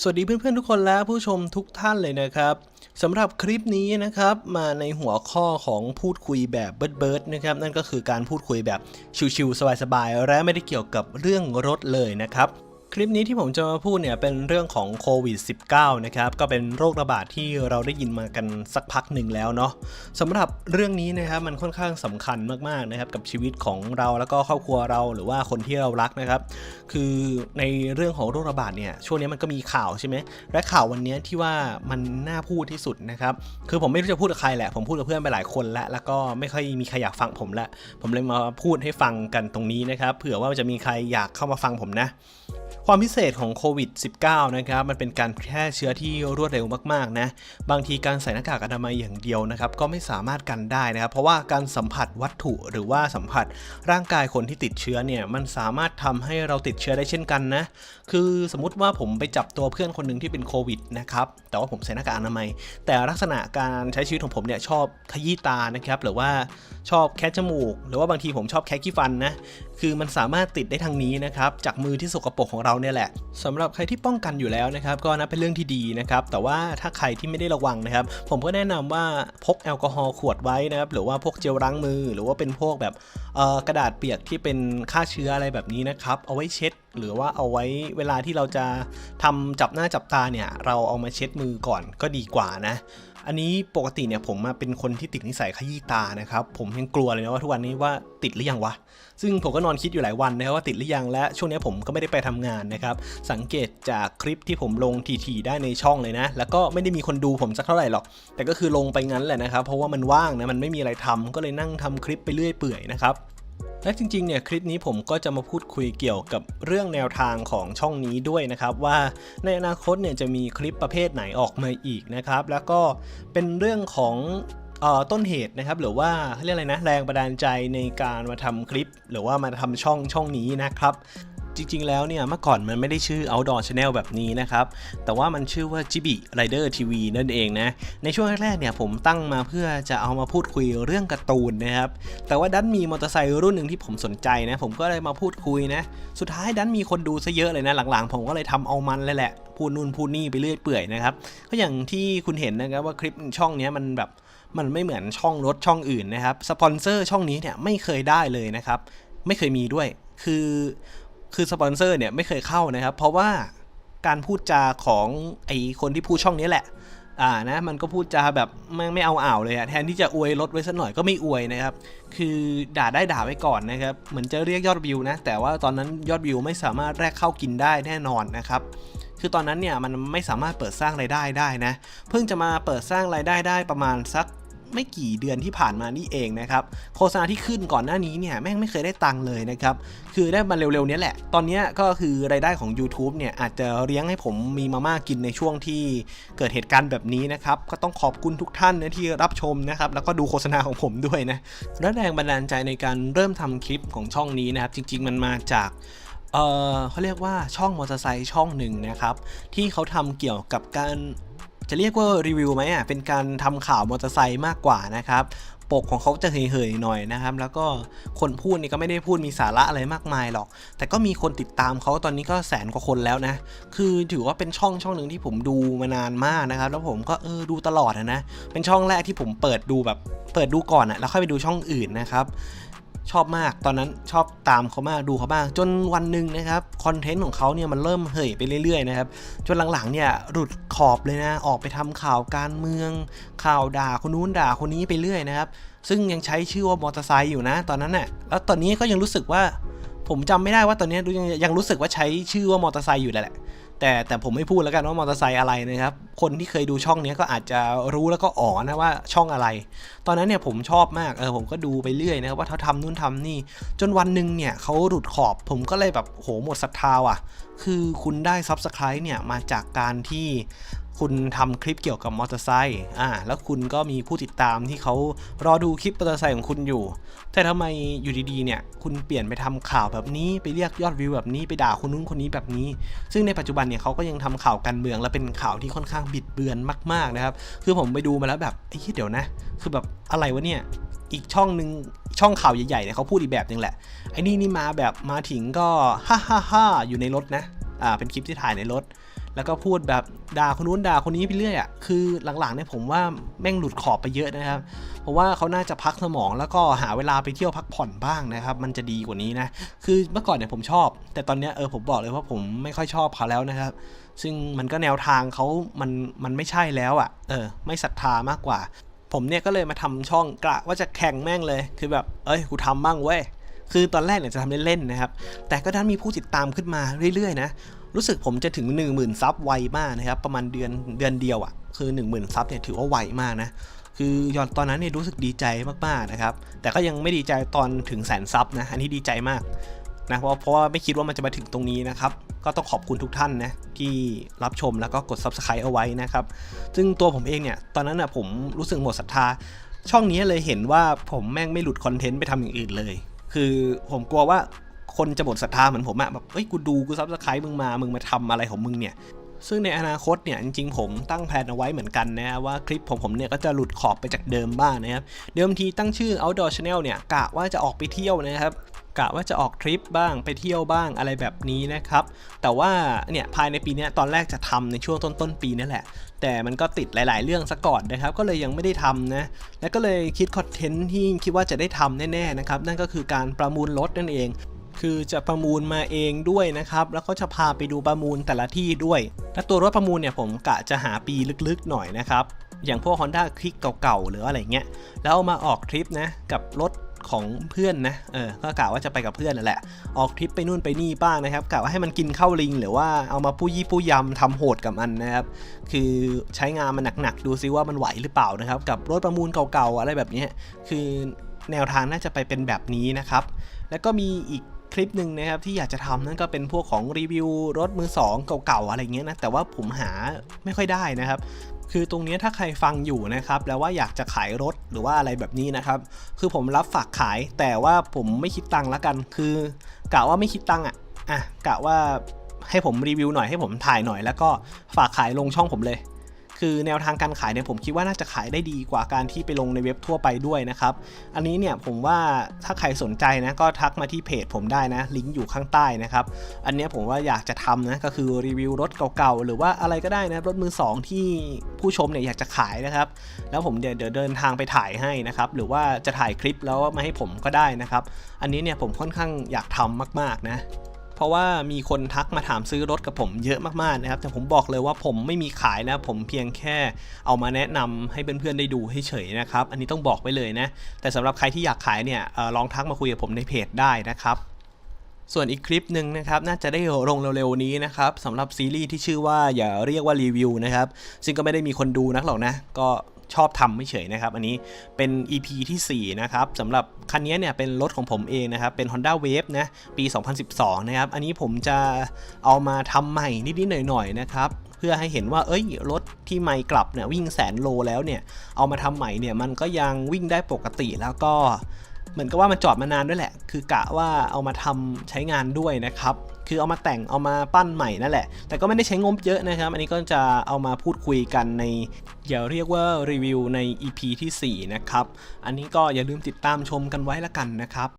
สวัสดีเพื่อนๆทุกคนและผู้ชมทุกท่านเลยนะครับสำหรับคลิปนี้นะครับมาในหัวข้อของพูดคุยแบบเบิร์ดๆนะครับนั่นก็คือการพูดคุยแบบชิวๆสบายๆและไม่ได้เกี่ยวกับเรื่องรถเลยนะครับ คลิปนี้ที่ผมจะมาพูดเนี่ยเป็นเรื่องของโควิด -19 นะครับก็เป็นโรคระบาดที่เราได้ยินมากันสักพักหนึ่งแล้วเนาะสำหรับเรื่องนี้นะครับมันค่อนข้างสำคัญมากๆนะครับกับชีวิตของเราแล้วก็ครอบครัวเราหรือว่าคนที่เรารักนะครับ คือในเรื่องของโรคระบาดเนี่ยช่วงนี้มันก็มีข่าวใช่ไหมและข่าววันนี้ที่ว่ามันน่าพูดที่สุดนะครับคือผมไม่รู้จะพูดกับใครแหละผมพูดกับเพื่อนไปหลายคนแล้วแล้วก็ไม่ค่อยมีใครอยากฟังผมละผมเลยมาพูดให้ฟังกันตรงนี้นะครับเผื่อว่าจะมีใครอยากเข้ามาฟังผมนะ ความพิเศษของโควิด -19 นะครับ มันเป็นการแพร่เชื้อที่รวดเร็วมากๆนะ บางทีการใส่หน้ากากอนามัยอย่างเดียวนะครับ ก็ไม่สามารถกันได้นะครับ เพราะว่าการสัมผัสวัตถุหรือว่าสัมผัสร่างกายคนที่ติดเชื้อเนี่ย มันสามารถทำให้เราติดเชื้อได้เช่นกันนะ คือสมมติว่าผมไปจับตัวเพื่อนคนหนึ่งที่เป็นโควิดนะครับ แต่ว่าผมใส่หน้ากากอนามัย แต่ลักษณะการใช้ชีวิตของผมเนี่ยชอบขยี้ตานะครับ หรือว่าชอบแคะจมูก หรือว่าบางทีผมชอบแคะขี้ฟันนะ คือมันสามารถติดได้ทางนี้นะครับ จากมือที่สกปรกของเราเนี่ยแหละสำหรับใครที่ป้องกันอยู่แล้วนะครับก็นับเป็นเรื่องที่ดีนะครับแต่ว่าถ้าใครที่ไม่ได้ระวังนะครับ ผมก็แนะนำว่าพกแอลกอฮอล์ขวดไว้นะครับหรือว่าพกเจลล้างมือ หรือว่าเป็นพวกแบบกระดาษเปียกที่เป็นฆ่าเชื้ออะไรแบบนี้นะครับเอาไว้เช็ด หรือว่าเอาไว้เวลาที่เราจะทำจับหน้าจับตาเนี่ยเราเอามาเช็ดมือก่อนก็ดีกว่านะ อันนี้ปกติเนี่ยผมมาเป็นคนที่ติดนิสัยขยี้ตานะครับ ผมยังกลัวเลยนะว่าทุกวันนี้ว่าติดหรือยังวะ ซึ่งผมก็นอนคิดอยู่หลายวันนะครับว่าติดหรือยังและช่วงนี้ผมก็ไม่ได้ไปทำงานนะครับ สังเกตจากคลิปที่ผมลงทีๆได้ในช่องเลยนะ แล้วก็ไม่ได้มีคนดูผมสักเท่าไหร่หรอก แต่ก็คือลงไปงั้นแหละนะครับ เพราะว่ามันว่างนะมันไม่มีอะไรทำก็เลยนั่งทำคลิปไปเรื่อยเปื่อยนะครับ และจริงๆเนี่ยคลิปนี้ผมก็จะมาพูดคุยเกี่ยวกับเรื่องแนวทางของช่องนี้ด้วยนะครับว่าในอนาคตเนี่ยจะมีคลิปประเภทไหนออกมาอีกนะครับ แล้วก็เป็นเรื่องของต้นเหตุนะครับหรือว่าเขาเรียกอะไรนะแรงบันดาลใจในการมาทำคลิป หรือว่ามาทำช่องช่องนี้นะครับ จริงๆ แล้วเนี่ยเมื่อก่อนมันไม่ได้ชื่อ outdoor channel แบบนี้นะครับ แต่ว่ามันชื่อว่า Jibi Rider TV นั่นเองนะ ในช่วงแรกๆ เนี่ยผมตั้งมาเพื่อจะเอามาพูดคุยเรื่องการ์ตูนนะครับ แต่ว่าดันมีมอเตอร์ไซค์รุ่นหนึ่งที่ผมสนใจนะ ผมก็เลยมาพูดคุยนะ สุดท้ายดันมีคนดูซะเยอะเลยนะ หลังๆ ผมก็เลยทำเอามันเลยแหละ พูดนู่นพูดนี่ไปเรื่อยเปื่อยนะครับ ก็อย่างที่คุณเห็นนะครับว่าคลิปช่องนี้มันแบบมันไม่เหมือนช่องรถช่องอื่นนะครับ สปอนเซอร์ช่องนี้เนี่ยไม่เคยได้เลยนะครับ ไม่เคยมีด้วย คือ คือสปอนเซอร์เนี่ยไม่เคยเข้านะครับ เพราะว่าการพูดจาของไอคนที่พูดช่องนี้แหละ อ่านะมันก็พูดจาแบบไม่ไม่เอาอ่าวเลยอะแทนที่จะอวยรถไว้สักหน่อยก็ไม่อวยนะครับ คือด่าได้ด่าไว้ก่อนนะครับเหมือนจะเรียกยอดวิวนะ แต่ว่าตอนนั้นยอดวิวไม่สามารถแลกเข้ากินได้แน่นอนนะครับคือตอนนั้นเนี่ยมันไม่สามารถเปิดสร้างรายได้ได้นะ เพิ่งจะมาเปิดสร้างรายได้ได้ประมาณสัก ไม่กี่เดือนที่ผ่านมานี่เองนะครับโฆษณาที่ขึ้นก่อนหน้านี้เนี่ยแม่งไม่เคยได้ตังค์เลยนะครับคือได้มาเร็วๆนี้แหละ ตอนนี้ก็คือรายได้ของ YouTube เนี่ยอาจจะเลี้ยงให้ผมมีมาม่ากินในช่วงที่เกิดเหตุการณ์แบบนี้นะครับก็ต้องขอบคุณทุกท่านนะที่รับชมนะครับแล้วก็ดูโฆษณาของผมด้วยนะและแรงบันดาลใจในการเริ่มทำคลิปของช่องนี้นะครับจริง ๆ มันมาจากเออเขาเรียกว่าช่องมอเตอร์ไซค์ช่องหนึ่งนะครับที่เขาทำเกี่ยวกับการ จะเรียกว่ารีวิวไหมอะเป็นการทำข่าวมอเตอร์ไซค์มากกว่านะครับปกของเขาจะเฮยๆหน่อยนะครับ แล้วก็คนพูดนี่ก็ไม่ได้พูดมีสาระอะไรมากมายหรอก แต่ก็มีคนติดตามเขาตอนนี้ก็แสนกว่าคนแล้วนะ คือถือว่าเป็นช่องช่องหนึ่งที่ผมดูมานานมากนะครับ แล้วผมก็เออดูตลอดอะนะ เป็นช่องแรกที่ผมเปิดดูแบบเปิดดูก่อนอะแล้วค่อยไปดูช่องอื่นนะครับ ชอบมากตอนนั้นชอบตามเขามากดูเขาบ้างจนวันหนึ่งนะครับคอนเทนต์ของเขาเนี่ยมันเริ่มเห่ยไปเรื่อยๆนะครับจนหลังๆเนี่ยหลุดขอบเลยนะออกไปทำข่าวการเมือง ข่าวด่าคนนู้นด่าคนนี้ไปเรื่อยนะครับซึ่งยังใช้ชื่อว่ามอเตอร์ไซค์อยู่นะ ตอนนั้นน่ะแล้วตอนนี้ก็ยังรู้สึกว่าผมจำไม่ได้ว่าตอนนี้ยังยังรู้สึกว่าใช้ชื่อว่ามอเตอร์ไซค์อยู่แหละ แต่แต่ผมไม่พูดแล้วกันว่ามอเตอร์ไซค์อะไรนะครับ คนที่เคยดูช่องนี้ก็อาจจะรู้แล้วก็อ๋อนะว่าช่องอะไร ตอนนั้นเนี่ยผมชอบมากเออผมก็ดูไปเรื่อยนะครับว่าเขาทำนู่นทำนี่ จนวันหนึ่งเนี่ยเขาหลุดขอบ ผมก็เลยแบบโหหมดศรัทธาอะ คือคุณได้ซับสไครต์เนี่ยมาจากการที่ คุณทำคลิปเกี่ยวกับมอเตอร์ไซค์อ่าแล้วคุณก็มีผู้ติดตามที่เขารอดูคลิปมอเตอร์ไซค์ของคุณอยู่ แต่ทำไมอยู่ดีๆเนี่ยคุณเปลี่ยนไปทำข่าวแบบนี้ไปเรียกยอดวิวแบบนี้ไปด่าคนนู้นคนนี้แบบนี้ ซึ่งในปัจจุบันเนี่ยเขาก็ยังทำข่าวการเมืองและเป็นข่าวที่ค่อนข้างบิดเบือนมากๆนะครับ คือผมไปดูมาแล้วแบบไอ้เหี้ยเดี๋ยวนะ คือแบบอะไรวะเนี่ยอีกช่องหนึ่งช่องข่าวใหญ่ๆเนี่ยเขาพูดอีกแบบหนึ่งแหละไอ้นี่นี่มาแบบมาถึงก็ฮ่าฮ่าฮ่าอยู่ในรถนะอ่าเป็นคลิปที่ถ่ายในรถ แล้วก็พูดแบบด่าคนนู้นด่าคนนี้ไปเรื่อยอะ่ะคือหลังๆเนี่ยผมว่าแม่งหลุดขอบไปเยอะนะครับ เพราะว่าเขาน่าจะพักสมองแล้วก็หาเวลาไปเที่ยวพักผ่อนบ้างนะครับ มันจะดีกว่านี้นะ คือเมื่อก่อนเนี่ยผมชอบ แต่ตอนเนี้ยเออผมบอกเลยว่าผมไม่ค่อยชอบเขาแล้วนะครับ ซึ่งมันก็แนวทางเขามันมันไม่ใช่แล้วอะ่ะ เออ ไม่ศรัทธามากกว่า ผมเนี่ยก็เลยมาทำช่องกะว่าจะแข่งแม่งเลย คือแบบ เอ้ยกูทำบ้างเว้ยคือตอนแรกเนี่ยจะทำเล่นๆนะครับ แต่ก็ดันมีผู้ติดตามขึ้นมาเรื่อยๆนะ รู้สึกผมจะถึง 1 0,000ซับไวมากนะครับ ประมาณเดือนเดือนเดียวอะ่ะ คือ 1 0,000ซับเนี่ยถือว่าไวมากนะ คือยอนตอนนั้นเนี่ยรู้สึกดีใจมากๆนะครับ แต่ก็ยังไม่ดีใจตอนถึงแสนซับนะ อันนี้ดีใจมากนะ เพราะเพราะว่าไม่คิดว่ามันจะมาถึงตรงนี้นะครับ ก็ต้องขอบคุณทุกท่านนะที่รับชมแล้วก็กด subscribe เอาไว้นะครับ ซึ่งตัวผมเองเนี่ยตอนนั้นอะผมรู้สึกหมดศรัทธา ช่องนี้เลยเห็นว่าผมแม่งไม่หลุดคอนเทนต์ไปทำอย่างอื่นเลย คือผมกลัวว่า คนจะหมดศรัทธาเหมือนผมอะแบบเอ้ยกูดูกูซับสไครต์มึงมา มึงมาทำอะไรของมึงเนี่ยซึ่งในอนาคตเนี่ยจริงๆผมตั้งแผนเอาไว้เหมือนกันนะว่าคลิปของผมเนี่ยก็จะหลุดขอบไปจากเดิมบ้างนะครับเดิมทีตั้งชื่อ outdoor channel เนี่ยกะว่าจะออกไปเที่ยวนะครับกะว่าจะออกทริปบ้างไปเที่ยวบ้างอะไรแบบนี้นะครับแต่ว่าเนี่ยภายในปีนี้ตอนแรกจะทำในช่วงต้นต้นๆปีนั่นแหละ แต่มันก็ติดหลาย ๆ เรื่องซะก่อนนะครับ ก็เลยยังไม่ได้ทำนะแล้วก็เลยคิดคอนเทนต์ที่คิดว่าจะได้ทำแน่ๆนะครับนั่นก็คือการประมูลรถนั่นเอง คือจะประมูลมาเองด้วยนะครับแล้วก็จะพาไปดูประมูลแต่ละที่ด้วย และตัวรถประมูลเนี่ยผมกะจะหาปีลึกๆหน่อยนะครับอย่างพวก Honda Click เก่าๆหรืออะไรเงี้ยแล้วเอามาออกทริปนะกับรถของเพื่อนนะ เออ ก็กะว่าจะไปกับเพื่อนนั่นแหละ ออกทริปไปนู่นไปนี่บ้างนะครับกะว่าให้มันกินข้าวลิง หรือว่าเอามาปู้ยี่ปู้ยำทำโหดกับมันนะครับ คือใช้งานมันหนักๆดูซิว่ามันไหวหรือเปล่านะครับ กับรถประมูลเก่าๆอะไรแบบนี้ คือแนวทางน่าจะไปเป็นแบบนี้นะครับ แล้วก็มีอีก คลิปหนึ่งนะครับที่อยากจะทำนั่นก็เป็นพวกของรีวิวรถมือสองเก่าๆอะไรเงี้ยนะแต่ว่าผมหาไม่ค่อยได้นะครับคือตรงนี้ถ้าใครฟังอยู่นะครับแล้วว่าอยากจะขายรถหรือว่าอะไรแบบนี้นะครับ คือผมรับฝากขายแต่ว่าผมไม่คิดตังค์ละกัน คือกะว่าไม่คิดตังค์อะอะกะว่าให้ผมรีวิวหน่อยให้ผมถ่ายหน่อย แล้วก็ฝากขายลงช่องผมเลย คือแนวทางการขายเนี่ยผมคิดว่าน่าจะขายได้ดีกว่าการที่ไปลงในเว็บทั่วไปด้วยนะครับ อันนี้เนี่ยผมว่าถ้าใครสนใจนะก็ทักมาที่เพจผมได้นะ ลิงก์อยู่ข้างใต้นะครับ อันนี้ผมว่าอยากจะทำนะก็คือรีวิวรถเก่าๆ หรือว่าอะไรก็ได้นะรถมือสองที่ผู้ชมเนี่ยอยากจะขายนะครับ แล้วผมเดี๋ยวเดี๋ยวเดินทางไปถ่ายให้นะครับ หรือว่าจะถ่ายคลิปแล้วมาให้ผมก็ได้นะครับ อันนี้เนี่ยผมค่อนข้างอยากทำมากๆนะ เพราะว่ามีคนทักมาถามซื้อรถกับผมเยอะมากๆนะครับ แต่ผมบอกเลยว่าผมไม่มีขายนะผมเพียงแค่เอามาแนะนำให้เพื่อนๆได้ดูให้เฉยนะครับ อันนี้ต้องบอกไว้เลยนะ แต่สำหรับใครที่อยากขายเนี่ยออลองทักมาคุยกับผมในเพจได้นะครับส่วนอีกคลิปหนึ่งนะครับน่าจะได้ลงเร็วๆนี้นะครับสำหรับซีรีส์ที่ชื่อว่าอย่าเรียกว่ารีวิวนะครับซึ่งก็ไม่ได้มีคนดูนักหรอกนะ ก็ ชอบทำไม่เฉยนะครับ อันนี้เป็น EP ที่ 4 นะครับสำหรับคันนี้เนี่ยเป็นรถของผมเองนะครับ เป็น Honda Wave นะ ปี 2012 นะครับ อันนี้ผมจะเอามาทำใหม่นิด ๆ หน่อย ๆ นะครับเพื่อให้เห็นว่า เอ้ย รถที่ไม่กลับเนี่ยวิ่งแสนโลแล้วเนี่ย เอามาทำใหม่เนี่ย มันก็ยังวิ่งได้ปกติแล้วก็ เหมือนกับว่ามันจอดมานานด้วยแหละ คือกะว่าเอามาทำใช้งานด้วยนะครับ คือเอามาแต่งเอามาปั้นใหม่นั่นแหละ แต่ก็ไม่ได้ใช้งบเยอะนะครับ อันนี้ก็จะเอามาพูดคุยกันในอย่าเรียกว่ารีวิวใน EP ที่ 4 นะครับ อันนี้ก็อย่าลืมติดตามชมกันไว้ละกันนะครับ